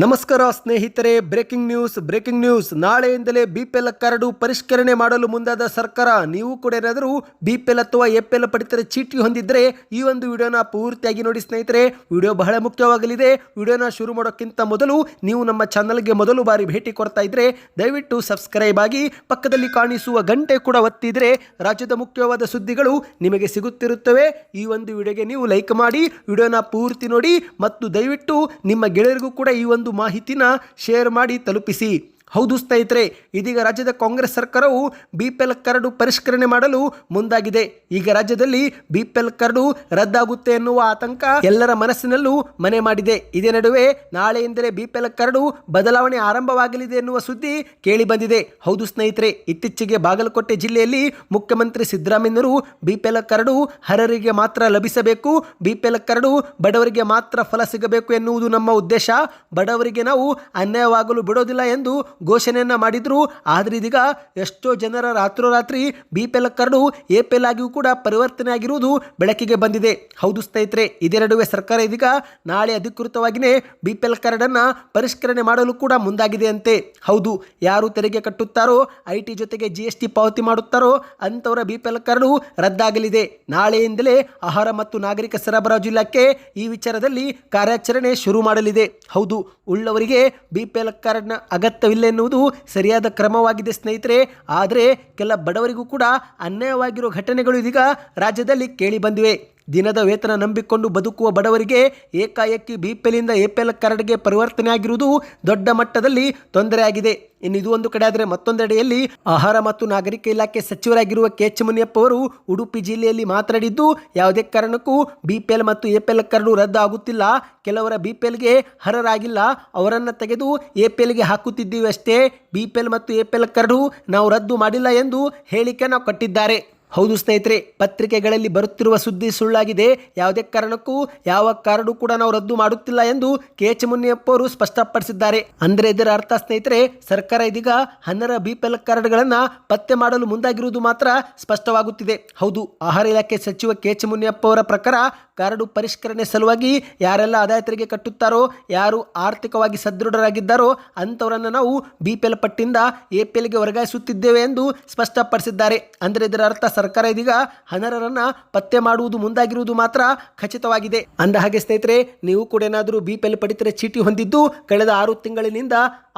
ನಮಸ್ಕಾರ ಸ್ನೇಹಿತರೆ, breaking news breaking news. ನಾಳೆಯಿಂದಲೇ ಬಿಪಿಎಲ್ ಕರಡು ಪರಿಷ್ಕರಣೆ ಮಾಡಲು ಮುಂದಾದ ಸರ್ಕಾರ. ನೀವು ಕೂಡ ಏನಾದರೂ ಬಿಪಿಎಲ್ ಅಥವಾ ಎಪಿಎಲ್ ಪಡಿತರ ಚೀಟಿ ಹೊಂದಿದ್ರೆ ಈ ಒಂದು ವಿಡಿಯೋನ ಪೂರ್ತಿಯಾಗಿ ನೋಡಿ ಸ್ನೇಹಿತರೆ. ವಿಡಿಯೋ ಬಹಳ ಮುಖ್ಯವಾಗಲಿದೆ. ವಿಡಿಯೋನ ಶುರು ಮಾಡೋಕ್ಕಿಂತ ಮೊದಲು ನೀವು ನಮ್ಮ ಚಾನಲ್ಗೆ ಮೊದಲು ಬಾರಿ ಭೇಟಿ ಕೊಡ್ತಾ ಇದ್ರೆ ದಯವಿಟ್ಟು ಸಬ್ಸ್ಕ್ರೈಬ್ ಆಗಿ ಪಕ್ಕದಲ್ಲಿ ಕಾಣಿಸುವ ಗಂಟೆ ಕೂಡ ಒತ್ತಿದ್ರೆ ರಾಜ್ಯದ ಮುಖ್ಯವಾದ ಸುದ್ದಿಗಳು ನಿಮಗೆ ಸಿಗುತ್ತಿರುತ್ತವೆ. ಈ ಒಂದು ವಿಡಿಯೋಗೆ ನೀವು ಲೈಕ್ ಮಾಡಿ, ವಿಡಿಯೋನ ಪೂರ್ತಿ ನೋಡಿ ಮತ್ತು ದಯವಿಟ್ಟು ನಿಮ್ಮ ಗೆಳೆಯರಿಗೂ ಕೂಡ ಈ ಒಂದು ಮಾಹಿತಿನ ಶೇರ್ ಮಾಡಿ ತಲುಪಿಸಿ. ಹೌದು ಸ್ನೇಹಿತರೆ, ಇದೀಗ ರಾಜ್ಯದ ಕಾಂಗ್ರೆಸ್ ಸರ್ಕಾರವು ಬಿಪಿಎಲ್ ಕರಡು ಪರಿಷ್ಕರಣೆ ಮಾಡಲು ಮುಂದಾಗಿದೆ. ಈಗ ರಾಜ್ಯದಲ್ಲಿ ಬಿಪಿಎಲ್ ಕರಡು ರದ್ದಾಗುತ್ತೆ ಎನ್ನುವ ಆತಂಕ ಎಲ್ಲರ ಮನಸ್ಸಿನಲ್ಲೂ ಮನೆ ಮಾಡಿದೆ. ಇದೇ ನಡುವೆ ನಾಳೆಯಿಂದಲೇ ಬಿಪಿಎಲ್ ಕರಡು ಬದಲಾವಣೆ ಆರಂಭವಾಗಲಿದೆ ಎನ್ನುವ ಸುದ್ದಿ ಕೇಳಿ ಬಂದಿದೆ ಹೌದು ಸ್ನೇಹಿತರೆ, ಇತ್ತೀಚೆಗೆ ಬಾಗಲಕೋಟೆ ಜಿಲ್ಲೆಯಲ್ಲಿ ಮುಖ್ಯಮಂತ್ರಿ ಸಿದ್ದರಾಮಯ್ಯರು ಬಿಪಿಎಲ್ ಕರಡು ಹರರಿಗೆ ಮಾತ್ರ ಲಭಿಸಬೇಕು, ಬಿಪಿಎಲ್ ಕರಡು ಬಡವರಿಗೆ ಮಾತ್ರ ಫಲ ಸಿಗಬೇಕು ಎನ್ನುವುದು ನಮ್ಮ ಉದ್ದೇಶ. ಬಡವರಿಗೆ ನಾವು ಅನ್ಯಾಯವಾಗಲು ಬಿಡೋದಿಲ್ಲ ಎಂದು ಘೋಷಣೆಯನ್ನ ಮಾಡಿದ್ರು. ಆದರೆ ಇದೀಗ ಎಷ್ಟೋ ಜನರ ರಾತ್ರೋರಾತ್ರಿ ಬಿ ಪಿ ಎಲ್ ಕರಡು, ಎ ಪಿ ಎಲ್ ಆಗಿಯೂ ಕೂಡ ಪರಿವರ್ತನೆ ಆಗಿರುವುದು ಬೆಳಕಿಗೆ ಬಂದಿದೆ. ಹೌದು ಸ್ನೇಹಿತರೆ, ಇದೇ ನಡುವೆ ಸರ್ಕಾರ ಇದೀಗ ನಾಳೆ ಅಧಿಕೃತವಾಗಿಯೇ ಬಿ ಪಿ ಎಲ್ ಕರಡನ್ನು ಪರಿಷ್ಕರಣೆ ಮಾಡಲು ಕೂಡ ಮುಂದಾಗಿದೆ ಅಂತೆ ಹೌದು, ಯಾರು ತೆರಿಗೆ ಕಟ್ಟುತ್ತಾರೋ ಐ ಟಿ ಜೊತೆಗೆ ಜಿ ಎಸ್ ಟಿ ಪಾವತಿ ಮಾಡುತ್ತಾರೋ, ಅಂಥವರ ಬಿ ಪಿ ಎಲ್ ಕರಡು ರದ್ದಾಗಲಿದೆ. ನಾಳೆಯಿಂದಲೇ ಆಹಾರ ಮತ್ತು ನಾಗರಿಕ ಸರಬರಾಜು ಇಲಾಖೆ ಈ ವಿಚಾರದಲ್ಲಿ ಕಾರ್ಯಾಚರಣೆ ಶುರು ಮಾಡಲಿದೆ. ಹೌದು, ಉಳ್ಳವರಿಗೆ ಬಿ ಪಿ ಎಲ್ ಕಾರ್ಡ್ನ ಅಗತ್ಯವಿಲ್ಲ ಎನ್ನುವುದು ಸರಿಯಾದ ಕ್ರಮವಾಗಿದೆ ಸ್ನೇಹಿತರೆ. ಆದರೆ ಕೆಲ ಬಡವರಿಗೂ ಕೂಡ ಅನ್ಯಾಯವಾಗಿರುವ ಘಟನೆಗಳು ಇದೀಗ ರಾಜ್ಯದಲ್ಲಿ ಕೇಳಿ ಬಂದಿವೆ. ದಿನದ ವೇತನ ನಂಬಿಕೊಂಡು ಬದುಕುವ ಬಡವರಿಗೆ ಏಕಾಏಕಿ ಬಿ ಪಿ ಎಲ್ನಿಂದ ಎ ಪಿ ಎಲ್ ಕಾರ್ಡ್ಗೆ ಪರಿವರ್ತನೆ ಆಗಿರುವುದು ದೊಡ್ಡ ಮಟ್ಟದಲ್ಲಿ ತೊಂದರೆಯಾಗಿದೆ. ಇನ್ನು ಇದು ಒಂದು ಕಡೆ ಆದರೆ ಮತ್ತೊಂದೆಡೆಯಲ್ಲಿ ಆಹಾರ ಮತ್ತು ನಾಗರಿಕ ಇಲಾಖೆ ಸಚಿವರಾಗಿರುವ ಕೆ ಎಚ್ ಮುನಿಯಪ್ಪ ಅವರು ಉಡುಪಿ ಜಿಲ್ಲೆಯಲ್ಲಿ ಮಾತನಾಡಿದ್ದು, ಯಾವುದೇ ಕಾರಣಕ್ಕೂ ಬಿ ಪಿ ಎಲ್ ಮತ್ತು ಎ ಪಿ ಎಲ್ ಕಾರ್ಡು ರದ್ದು ಆಗುತ್ತಿಲ್ಲ ಕೆಲವರ ಬಿ ಪಿ ಎಲ್ಗೆ ಅರ್ಹರಾಗಿಲ್ಲ. ಅವರನ್ನು ತೆಗೆದು ಎ ಪಿ ಎಲ್ಗೆ ಹಾಕುತ್ತಿದ್ದೀವಿ ಅಷ್ಟೇ. ಬಿ ಪಿ ಎಲ್ ಮತ್ತು ಎ ಪಿ ಎಲ್ ಕಾರ್ಡು ನಾವು ರದ್ದು ಮಾಡಿಲ್ಲ ಎಂದು ಹೇಳಿಕೆ ನಾವು ಕೊಟ್ಟಿದ್ದಾರೆ. ಹೌದು ಸ್ನೇಹಿತರೆ, ಪತ್ರಿಕೆಗಳಲ್ಲಿ ಬರುತ್ತಿರುವ ಸುದ್ದಿ ಸುಳ್ಳಾಗಿದೆ. ಯಾವುದೇ ಕಾರಣಕ್ಕೂ ಯಾವ ಕಾರ್ಡು ಕೂಡ ನಾವು ರದ್ದು ಮಾಡುತ್ತಿಲ್ಲ ಎಂದು ಕೆ ಎಚ್ ಅವರು ಸ್ಪಷ್ಟಪಡಿಸಿದ್ದಾರೆ. ಅಂದರೆ ಇದರ ಅರ್ಥ ಸ್ನೇಹಿತರೆ, ಸರ್ಕಾರ ಇದೀಗ ಹನ್ನರ ಬಿ ಪಿ ಎಲ್ ಕಾರ್ಡ್ಗಳನ್ನು ಪತ್ತೆ ಮಾಡಲು ಮುಂದಾಗಿರುವುದು ಮಾತ್ರ ಸ್ಪಷ್ಟವಾಗುತ್ತಿದೆ. ಹೌದು, ಆಹಾರ ಇಲಾಖೆ ಸಚಿವ ಕೆ ಎಚ್ ಅವರ ಪ್ರಕಾರ ಕಾರ್ಡು ಪರಿಷ್ಕರಣೆ ಸಲುವಾಗಿ ಯಾರೆಲ್ಲ ಆದಾಯ ತೆರಿಗೆ ಕಟ್ಟುತ್ತಾರೋ, ಯಾರು ಆರ್ಥಿಕವಾಗಿ ಸದೃಢರಾಗಿದ್ದಾರೋ ಅಂಥವರನ್ನು ನಾವು ಬಿ ಪಿ ಎಲ್ ಪಟ್ಟಿಯಿಂದ ಎ ಪಿ ವರ್ಗಾಯಿಸುತ್ತಿದ್ದೇವೆ ಎಂದು ಸ್ಪಷ್ಟಪಡಿಸಿದ್ದಾರೆ. ಅಂದರೆ ಇದರ ಅರ್ಥ ಸರ್ಕಾರ ಇದೀಗ ಹನರರನ್ನು ಪತ್ತೆ ಮಾಡುವುದು ಮುಂದಾಗಿರುವುದು ಮಾತ್ರ ಖಚಿತವಾಗಿದೆ. ಅಂದ ಹಾಗೆ ಸ್ನೇಹಿತರೆ, ನೀವು ಕೂಡ ಏನಾದರೂ ಬಿ ಪಿ ಎಲ್ ಪಡಿತರ ಚೀಟಿ ಹೊಂದಿದ್ದು ಕಳೆದ ಆರು ತಿಂಗಳಿನಿಂದ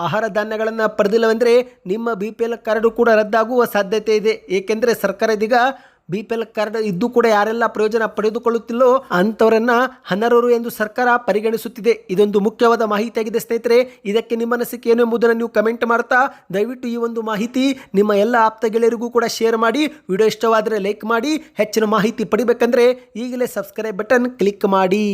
ಆಹಾರ ಧಾನ್ಯಗಳನ್ನು ಪಡೆದಿಲ್ಲವೆಂದರೆ ನಿಮ್ಮ ಬಿ ಪಿ ಎಲ್ ಕಾರ್ಡು ಕೂಡ ರದ್ದಾಗುವ ಸಾಧ್ಯತೆ ಇದೆ. ಏಕೆಂದರೆ ಸರ್ಕಾರ ಇದೀಗ ಬಿ ಪಿ ಎಲ್ ಕಾರ್ಡ್ ಇದ್ದು ಕೂಡ ಯಾರೆಲ್ಲ ಪ್ರಯೋಜನ ಪಡೆದುಕೊಳ್ಳುತ್ತಿಲ್ಲೋ ಅಂಥವರನ್ನ ಅನರ್ಹರು ಎಂದು ಸರ್ಕಾರ ಪರಿಗಣಿಸುತ್ತಿದೆ. ಇದೊಂದು ಮುಖ್ಯವಾದ ಮಾಹಿತಿಯಾಗಿದೆ ಸ್ನೇಹಿತರೆ. ಇದಕ್ಕೆ ನಿಮ್ಮ ಅನಿಸಿಕೆ ಏನು ಎಂಬುದನ್ನು ನೀವು ಕಮೆಂಟ್ ಮಾಡ್ತಾ ದಯವಿಟ್ಟು ಈ ಒಂದು ಮಾಹಿತಿ ನಿಮ್ಮ ಎಲ್ಲ ಆಪ್ತ ಗೆಳೆಯರಿಗೂ ಕೂಡ ಶೇರ್ ಮಾಡಿ. ವಿಡಿಯೋ ಇಷ್ಟವಾದರೆ ಲೈಕ್ ಮಾಡಿ. ಹೆಚ್ಚಿನ ಮಾಹಿತಿ ಪಡಿಬೇಕಂದ್ರೆ ಈಗಲೇ ಸಬ್ಸ್ಕ್ರೈಬ್ ಬಟನ್ ಕ್ಲಿಕ್ ಮಾಡಿ.